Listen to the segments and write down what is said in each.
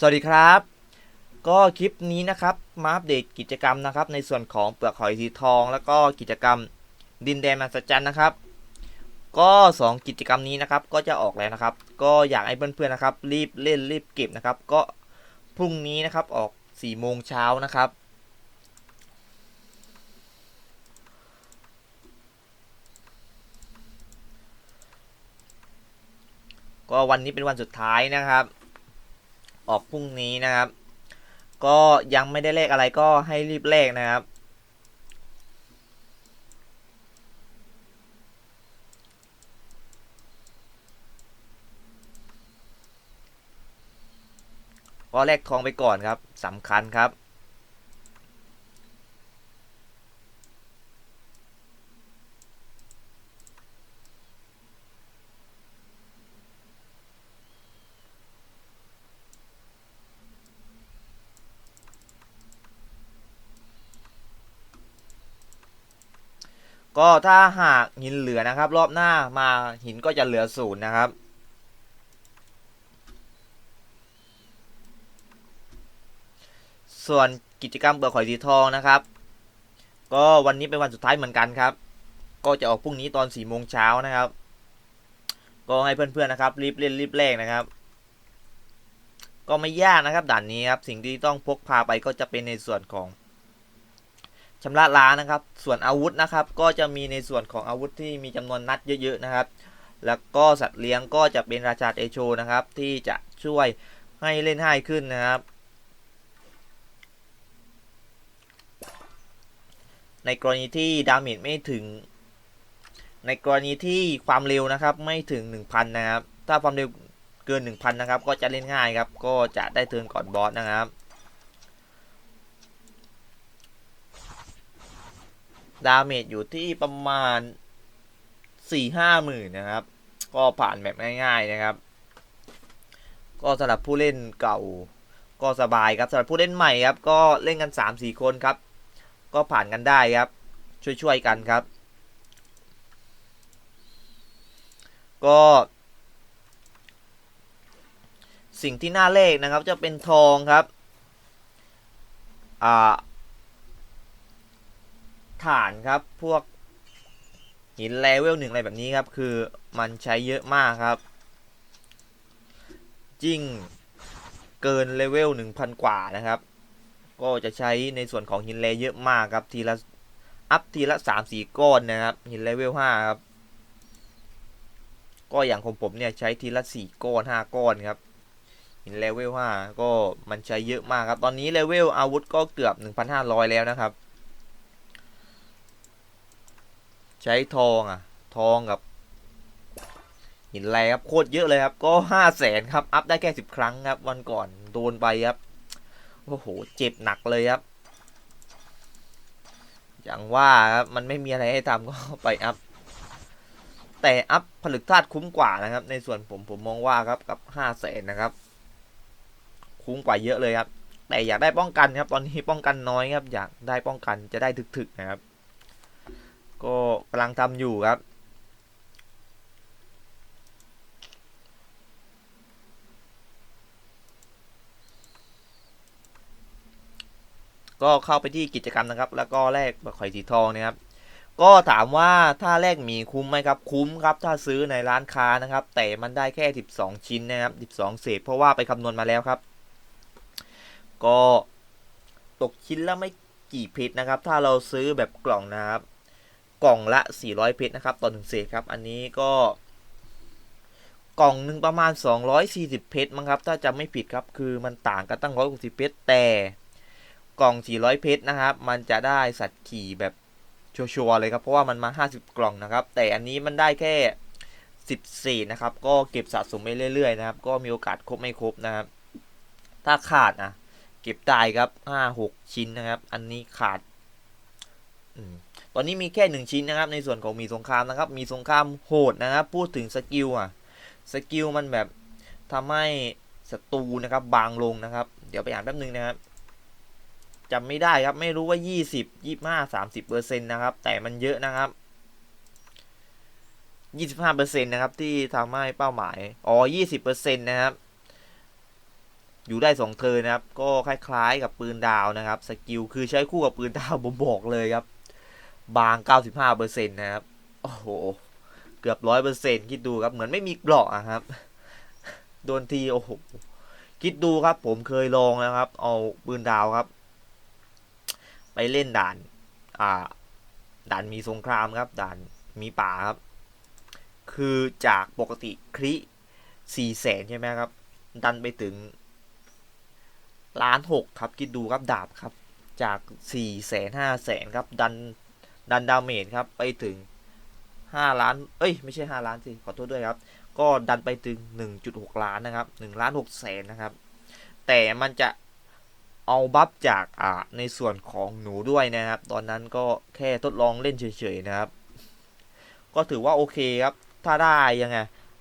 สวัสดีครับ ก็คลิปนี้นะครับมาอัปเดตกิจกรรมนะครับ ในส่วนของเปลือกหอยสีทอง แล้วก็กิจกรรมดินแดนมหัศจรรย์นะครับ ก็ 2 กิจกรรมนี้นะครับ ก็จะออกแล้วนะครับ ก็อยากให้เพื่อนๆนะครับ รีบเล่นรีบเก็บนะครับ ก็พรุ่งนี้นะครับออก4โมงเช้านะครับ ก็วันนี้เป็นวันสุดท้ายนะครับ ออกพรุ่งนี้นะครับ ก็ยังไม่ได้เลขอะไรก็ให้รีบเลขนะครับ ก็แลกทองไปก่อนครับสำคัญครับ ก็ถ้าหากหินเหลือนะครับ รอบหน้ามาหินก็จะเหลือศูนย์นะครับ ส่วนกิจกรรมเปลือกหอยสีทองนะครับ ก็วันนี้เป็นวันสุดท้ายเหมือนกันครับ ก็จะออกพรุ่งนี้ตอน4ี่โมงเช้านะครับ ก็ให้เพื่อนๆนะครับ รีบเล่นรีบแลกนะครับ ก็ไม่ยากนะครับด่านนี้ครับสิ่งที่ต้องพกพาไปก็จะเป็นในส่วนของ ชำระล้างนะครับ ส่วนอาวุธนะครับ ก็จะมีในส่วนของอาวุธที่มีจำนวนนัดเยอะๆนะครับ แล้วก็สัตว์เลี้ยงก็จะเป็นราชาเอโชนะครับ ที่จะช่วยให้เล่นง่ายขึ้นนะครับ ในกรณีที่ดาเมจไม่ถึง ในกรณีที่ความเร็วนะครับไม่ถึง 1,000 นะครับ ถ้าความเร็วเกิน 1,000 นะครับ ก็จะเล่นง่ายครับ ก็จะได้เทิร์นก่อนบอสนะครับ ดาเมจอยู่ที่ประมาณ4-5หมื่นนะครับ ก็ผ่านแบบง่ายๆนะครับ ก็สำหรับผู้เล่นเก่าก็สบายครับสำหรับผู้เล่นใหม่ครับ ก็เล่นกัน3-4คนครับ ก็ผ่านกันได้ครับ ช่วยๆกันครับ ก็สิ่งที่น่าเลขนะครับจะเป็นทองครับ อ่า ฐานครับพวกหินเลเวลหนึ่งอะไรแบบนี้ครับ คือมันใช้เยอะมากครับยิ่งเกินเลเวล1,000กว่านะครับ ก็จะใช้ในส่วนของหินเลเยอะมากครับทีละอัพทีละ3 4ก้อนนะครับ หินเลเวล5ครับ ก็อย่างของผมเนี่ยใช้ทีละ4ก้อน5ก้อนครับหินเลเวล5ก็มันใช้เยอะมากครับ ตอนนี้เลเวลอาวุธก็เกือบ1,500แล้วนะครับ ใช้ทองอะ ทองกับหินแร่ครับโคตรเยอะเลยครับ ก็ห้าแสนครับ อัพได้แค่สิบครั้งครับ วันก่อนโดนไปครับโอ้โหเจ็บหนักเลยครับอย่างว่าครับมันไม่มีอะไรให้ทำก็ไปอัพแต่อัพผลึกธาตุคุ้มกว่านะครับ ในส่วนผมผมมองว่าครับกับห้าแสนนะครับ คุ้มกว่าเยอะเลยครับ แต่อยากได้ป้องกันครับ ตอนนี้ป้องกันน้อยครับ อยากได้ป้องกันจะได้ถึกๆนะครับ ก็กำลังทำอยู่ครับ ก็เข้าไปที่กิจกรรมนะครับ แล้วก็แลกบัตรข่อยสีทองนะครับ ก็ถามว่าถ้าแลกหมีคุ้มไหมครับ คุ้มครับ ถ้าซื้อในร้านค้านะครับ แต่มันได้แค่ 12 ชิ้นนะครับ12เศษเพราะว่าไปคำนวณมาแล้วครับ ก็ตกชิ้นละไม่กี่เพชรนะครับ ถ้าเราซื้อแบบกล่องนะครับ กล่องละ 400 เพชรนะครับต่อหนึ่งเศษครับ อันนี้ก็ กล่องหนึ่งประมาณ 240 เพชรมั้งครับ ถ้าจำไม่ผิดครับ คือมันต่างกันตั้ง 160 เพชรแต่กล่อง 400 เพชรนะครับ มันจะได้สัตว์ขี่แบบชัวร์เลยครับ เพราะว่ามันมา 50 กล่องนะครับ แต่อันนี้มันได้แค่ 14 นะครับ ก็เก็บสะสมไปเรื่อยๆนะครับ ก็มีโอกาสครบไม่ครบนะครับ ถ้าขาดนะเก็บได้ครับ 5 6 ชิ้นนะครับ อันนี้ขาด อืม ตอนนี้มีแค่หนึ่งชิ้นนะครับ ในส่วนของมีสงครามนะครับ มีสงครามโหดนะครับ พูดถึงสกิลอะ สกิลมันแบบทำให้ศัตรูนะครับบางลงนะครับ เดี๋ยวไปอ่านแป๊บนึงนะครับจำไม่ได้ครับ ไม่รู้ว่า 20 25 30เปอร์เซ็นต์นะครับ แต่มันเยอะนะครับ 25เปอร์เซ็นต์นะครับ ที่ทำให้เป้าหมาย อ๋อ 20เปอร์เซ็นต์นะครับ อยู่ได้สองเทิร์นนะครับ ก็คล้ายๆกับปืนดาวนะครับ สกิลคือใช้คู่กับปืนดาวผมบอกเลยครับ บาง 95%นะครับ โอ้โห เกือบร้อยเปอร์เซ็นต์คิดดูครับ เหมือนไม่มีเกราะอะครับ โดนที โอ้โห คิดดูครับ ผมเคยลองแล้วครับ เอาปืนดาวครับ ไปเล่นด่าน อ่า ด่านมีสงครามครับ ด่านมีป่าครับ คือจากปกติคริสี่แสนใช่ไหมครับ ดันไปถึงล้านหกครับ คิดดูครับดาบครับ จากสี่แสนห้าแสนครับ ดัน ดันดาเมจครับไปถึงห้าล้าน เอ้ย ไม่ใช่ห้าล้านสิ ขอโทษด้วยครับ ก็ดันไปถึงหนึ่งจุดหกล้านนะครับหนึ่งล้านหกแสนนะครับ แต่มันจะเอาบัฟจากอ่าในส่วนของหนูด้วยนะครับ ตอนนั้นก็แค่ทดลองเล่นเฉยๆนะครับ ก็ถือว่าโอเคครับ ถ้าได้ยังไง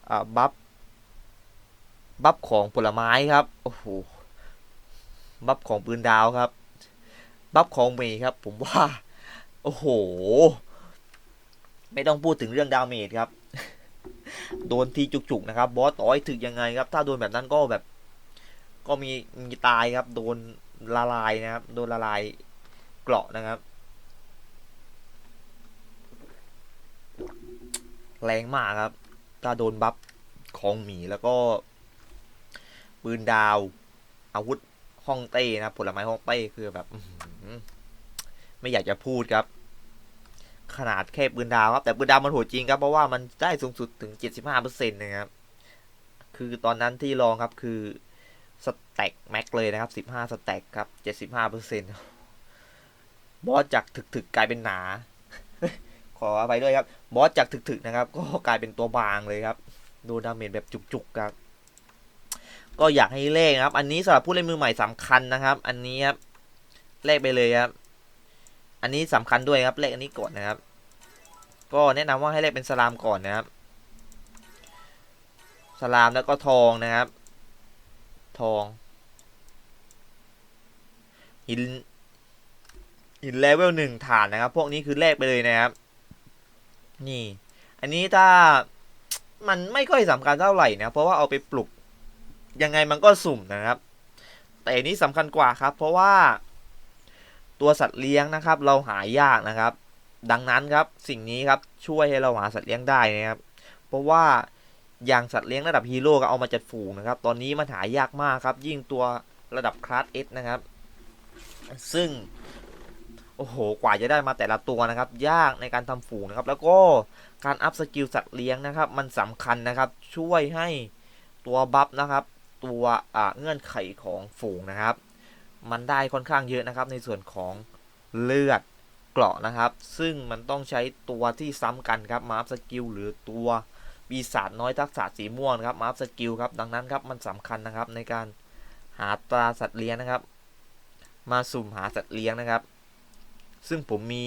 อ่าบัฟบัฟของผลไม้ครับ โอ้โห บัฟของปืนดาวครับ บัฟของเมย์ครับ ผมว่า โอ้โห ไม่ต้องพูดถึงเรื่องดาเมจครับ โดนทีจุกๆนะครับบอสต่อยถึกยังไงครับ ถ้าโดนแบบนั้นก็แบบ ก็มีมีตายครับ โดนละลายนะครับ โดนละลายเกราะนะครับแรงมากครับ ถ้าโดนบัฟของหมีแล้วก็ ปืนดาว อาวุธห้องเต้นะผลไม้ห้องเต้คือแบบ ไม่อยากจะพูดครับ ขนาดแค่ปืนดาวครับ แต่ปืนดาวมันโหดจริงครับ เพราะว่ามันได้สูงสุดถึง 75%นะครับ คือตอนนั้นที่ลองครับคือสแต็กแม็กเลยนะครับ 15 สแต็กครับ 75%บอสจากถึกๆกลายเป็นหนา ขออภัยด้วยครับ บอสจากถึกๆนะครับ ก็กลายเป็นตัวบางเลยครับโดนดาเมจแบบจุกๆครับ ก็อยากให้เลขนะครับ อันนี้สำหรับผู้เล่นมือใหม่สำคัญนะครับ อันนี้ครับเลขไปเลยครับ อันนี้สำคัญด้วยครับเลขอันนี้ก่อนนะครับ ก็แนะนำว่าให้เลขเป็นสลามก่อนนะครับ สลามแล้วก็ทองนะครับ ทองหินหินเลเวลหนึ่งฐานนะครับ พวกนี้คือแลกไปเลยนะครับ นี่ อันนี้ถ้ามันไม่ค่อยสำคัญเท่าไหร่นะ เพราะว่าเอาไปปลุกยังไงมันก็สุ่มนะครับ แต่อันนี้สำคัญกว่าครับ เพราะว่า ตัวสัตว์เลี้ยงนะครับ เราหายากนะครับ ดังนั้นครับสิ่งนี้ครับช่วยให้เราหาสัตว์เลี้ยงได้นะครับ เพราะว่าอย่างสัตว์เลี้ยงระดับฮีโร่ก็เอามาจัดฝูงนะครับ ตอนนี้มันหายากมากครับ ยิ่งตัวระดับคลาสเอสนะครับ ซึ่งโอ้โห กว่าจะได้มาแต่ละตัวนะครับ ยากในการทำฝูงนะครับ แล้วก็การอัพสกิลสัตว์เลี้ยงนะครับ มันสำคัญนะครับ ช่วยให้ตัวบัฟนะครับ ตัวเงื่อนไขของฝูงนะครับ มันได้ค่อนข้างเยอะนะครับ ในส่วนของเลือดเกราะนะครับ ซึ่งมันต้องใช้ตัวที่ซ้ำกันครับมาร์ฟสกิลหรือตัวปีศาจน้อยทักษะสีม่วงครับมาร์ฟสกิลครับดังนั้นครับมันสำคัญนะครับในการหาตราสัตว์เลี้ยงนะครับ มาสุ่มหาสัตว์เลี้ยงนะครับ ซึ่งผมมี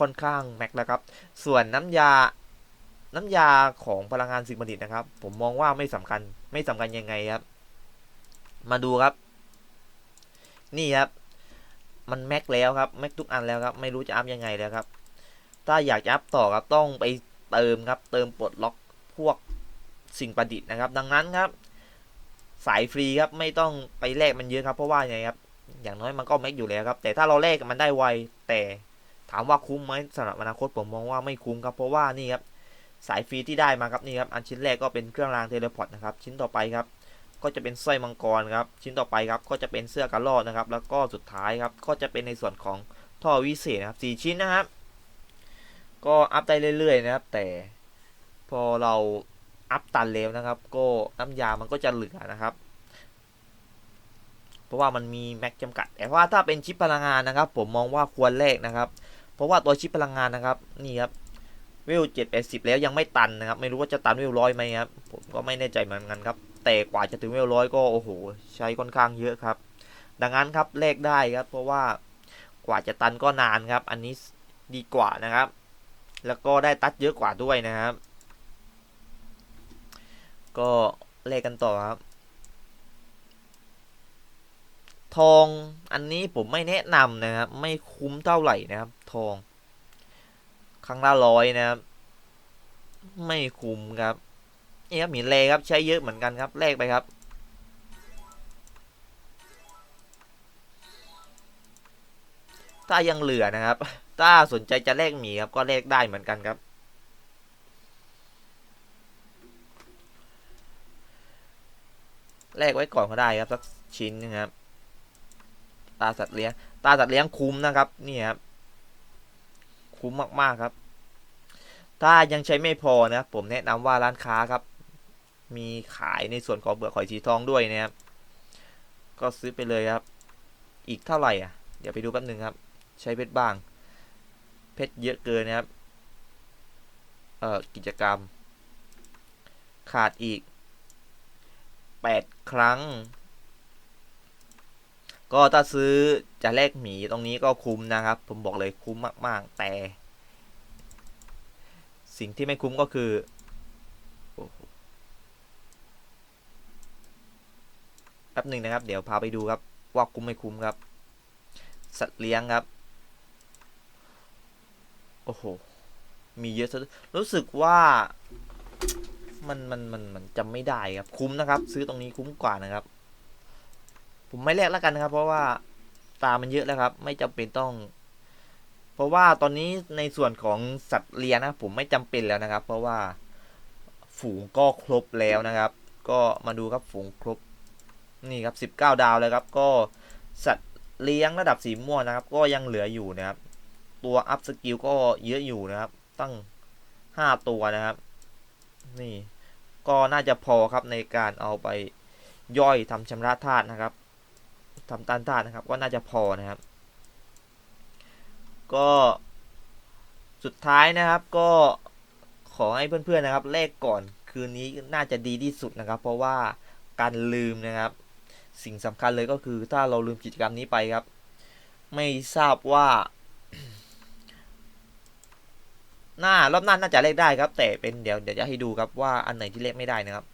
ค่อนข้างแม็กแล้วครับ ส่วนน้ำยาน้ำยาของพลังงานสิ่งประดิษฐ์นะครับ ผมมองว่าไม่สำคัญไม่สำคัญยังไงครับ มาดูครับ นี่ครับ มันแม็กแล้วครับแม็กทุกอันแล้วครับ ไม่รู้จะอัพยังไงแล้วครับ ถ้าอยากจะอัพต่อครับต้องไปเติมครับ เติมปลดล็อกพวกสิ่งประดิษฐ์นะครับ ดังนั้นครับ สายฟรีครับไม่ต้องไปแลกมันเยอะครับเพราะว่าไงครับ อย่างน้อยมันก็แม็กอยู่แล้วครับ แต่ถ้าเราแลกมันได้ไวแต่ถามว่าคุ้มไหมสำหรับอนาคตผมมองว่าไม่คุ้มครับเพราะว่านี่ครับสายฟรีที่ได้มาครับนี่ครับอันชิ้นแรกก็เป็นเครื่องรางเทเลพอร์ตนะครับชิ้นต่อไปครับ ก็จะเป็นสร้อยมังกรครับ ชิ้นต่อไปครับก็จะเป็นเสื้อกระรอกนะครับ แล้วก็สุดท้ายครับก็จะเป็นในส่วนของท่อวิเศษนะครับสี่ชิ้นนะครับ ก็อัพได้เรื่อยๆนะครับ แต่พอเราอัพตันแล้วนะครับ ก็น้ำยามันก็จะเหลือนะครับ เพราะว่ามันมีแม็กจำกัด แต่ว่าถ้าเป็นชิปพลังงานนะครับ ผมมองว่าควรแลกนะครับ เพราะว่าตัวชิปพลังงานนะครับนี่ครับเวลเจ็ดแปดสิบแล้วยังไม่ตันนะครับ ไม่รู้ว่าจะตันเวลร้อยไหมครับผมก็ไม่แน่ใจเหมือนกันครับ แต่กว่าจะถึงเวลร้อยก็โอ้โห ใช้ค่อนข้างเยอะครับ ดังนั้นครับแลกได้ครับ เพราะว่ากว่าจะตันก็นานครับ อันนี้ดีกว่านะครับ แล้วก็ได้ตัดเยอะกว่าด้วยนะครับ ก็เลขกันต่อครับ ทองอันนี้ผมไม่แนะนำนะครับ ไม่คุ้มเท่าไหร่นะครับ ทอง ครั้งละร้อยนะครับ ไม่คุ้มครับ นี่ครับหินเลครับใช้เยอะเหมือนกันครับแลกไปครับ ถ้ายังเหลือนะครับ ถ้าสนใจจะแลกหมีครับก็แลกได้เหมือนกันครับ แลกไว้ก่อนก็ได้ครับสักชิ้นนะครับ ตาสัตว์เลี้ยง ตาสัตว์เลี้ยงคุ้มนะครับนี่ครับคุ้มมากๆครับ ถ้ายังใช้ไม่พอนะครับผมแนะนำว่าร้านค้าครับ มีขายในส่วนของเปลือกหอยสีทองด้วยนะครับ ก็ซื้อไปเลยครับ อีกเท่าไหร่อะ เดี๋ยวไปดูแป๊บหนึ่งครับ ใช้เพชรบ้าง เพชรเยอะเกินนะครับ เอ่อ กิจกรรม ขาดอีก 8 ครั้ง ก็ถ้าซื้อจะแลกหมีตรงนี้ก็คุ้มนะครับ ผมบอกเลยคุ้มมาก ๆ แต่ สิ่งที่ไม่คุ้มก็คือโอ้โหแป๊บหนึ่งนะครับ เดี๋ยวพาไปดูครับ ว่าคุ้มไม่คุ้มครับ สัตว์เลี้ยงครับ โอ้โห มีเยอะซะรู้สึกว่า มันมันมันมันจำไม่ได้ครับ คุ้มนะครับ ซื้อตรงนี้คุ้มกว่านะครับ ผมไม่แลกแล้วกันนะครับ เพราะว่าตามันเยอะแล้วครับ ไม่จำเป็นต้อง เพราะว่าตอนนี้ในส่วนของสัตว์เลี้ยงนะผมไม่จำเป็นแล้วนะครับ เพราะว่าฝูงก็ครบแล้วนะครับ ก็มาดูครับฝูงครบ นี่ครับ 19 ดาวแล้วครับ ก็สัตว์เลี้ยงระดับสีม่วงนะครับ ก็ยังเหลืออยู่นะครับ ตัวอัพสกิลก็เยอะอยู่นะครับ ตั้ง 5 ตัวนะครับ นี่ ก็น่าจะพอครับในการเอาไปย่อยทำชำระธาตุนะครับทำต้านธาตุนะครับ ก็น่าจะพอนะครับ ก็สุดท้ายนะครับก็ขอให้เพื่อนๆนะครับเลขก่อนคืนนี้น่าจะดีที่สุดนะครับ เพราะว่าการลืมนะครับ สิ่งสำคัญเลยก็คือถ้าเราลืมกิจกรรมนี้ไปครับ ไม่ทราบว่า หน้ารอบหน้าน่าจะเลขได้ครับ แต่เป็นเดี๋ยวเดี๋ยวจะให้ดูครับว่าอันไหนที่เลขไม่ได้นะครับ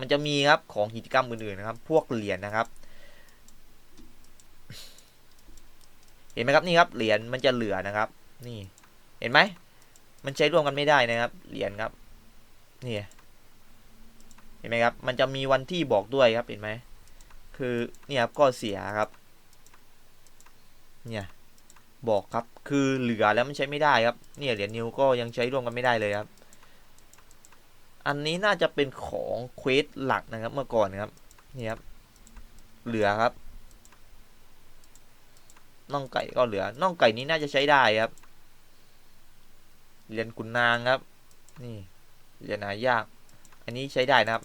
มันจะมีครับของกิจกรรมอื่นๆนะครับ พวกเหรียญนะครับ เห็นไหมครับนี่ครับเหรียญมันจะเหลือนะครับ นี่เห็นไหมมันใช้ร่วมกันไม่ได้นะครับ เหรียญครับ นี่ เห็นไหมครับ มันจะมีวันที่บอกด้วยครับ เห็นไหม คือเนี่ยครับก็เสียครับเนี่ยบอกครับคือเหลือแล้วมันใช้ไม่ได้ครับเนี่ยเหรียญนิวก็ยังใช้ร่วมกันไม่ได้เลยครับ อันนี้น่าจะเป็นของเควสหลักนะครับเมื่อก่อนครับนี่ครับเหลือครับน่องไก่ก็เหลือน่องไก่นี้น่าจะใช้ได้ครับเหรียญกุนนางครับ นี่เหรียญหายาก อันนี้ใช้ได้นะครับ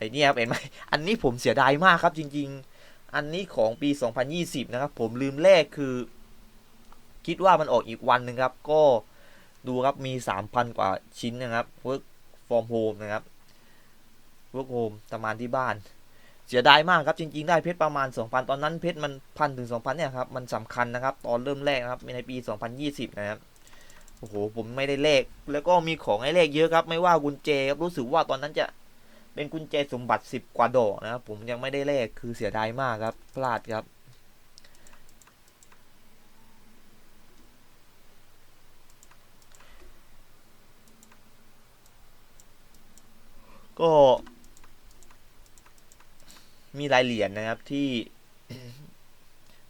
ไอ้ไอ้นี่ครับเห็นไหมอันนี้ผมเสียดายมากครับจริง ๆ อันนี้ของปี 2020 นะครับ ผมลืมเลขคือ คิดว่ามันออกอีกวันหนึ่งครับ ก็ดูครับมี 3,000 กว่าชิ้นนะครับ work from home นะครับ work home ทำงานที่บ้านเสียดายมากครับจริง ๆ ได้เพชรประมาณ 2,000 ตอนนั้นเพชรมันพันถึง2,000เนี่ยครับมันสำคัญนะครับ ตอนเริ่มแรกนะครับในปี 2020 นะครับโอ้โหผมไม่ได้เลข แล้วก็มีของให้เลขเยอะครับ ไม่ว่ากุญแจครับรู้สึกว่าตอนนั้นจะ เป็นกุญแจสมบัติ 10 กว่าดอกนะครับผมยังไม่ได้เลขคือเสียดายมากครับ พลาดครับ ก็มีรายเหรียญนะครับที่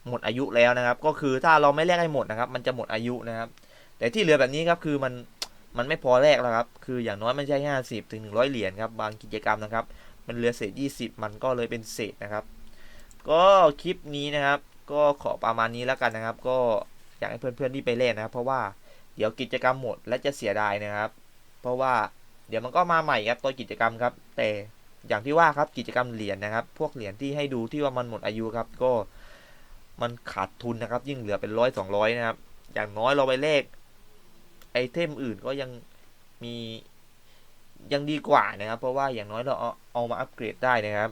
หมดอายุแล้วนะครับ ก็คือถ้าเราไม่แลกให้หมดนะครับ มันจะหมดอายุนะครับ แต่ที่เหลือแบบนี้ครับคือมัน มันไม่พอแลกแล้วครับ คืออย่างน้อยมันใช้ห้าสิบถึงหนึ่งร้อยเหรียญครับ บางกิจกรรมนะครับ มันเหลือเศษยี่สิบมันก็เลยเป็นเศษนะครับ ก็คลิปนี้นะครับ ก็ขอประมาณนี้แล้วกันนะครับ ก็อยากให้เพื่อนๆที่ไปเล่นนะครับ เพราะว่าเดี๋ยวกิจกรรมหมดและจะเสียดายนะครับ เพราะว่าเดี๋ยวมันก็มาใหม่ครับตัวกิจกรรมครับ แต่อย่างที่ว่าครับกิจกรรมเหรียญนะครับ พวกเหรียญที่ให้ดูที่ว่ามันหมดอายุครับ ก็มันขาดทุนนะครับ ยิ่งเหลือเป็นร้อยสองร้อยนะครับ อย่างน้อยเราไปเลข ไอเทมอื่นก็ยังมียังดีกว่านะครับ เพราะว่าอย่างน้อยเราเอาเอามาอัปเกรดได้นะครับ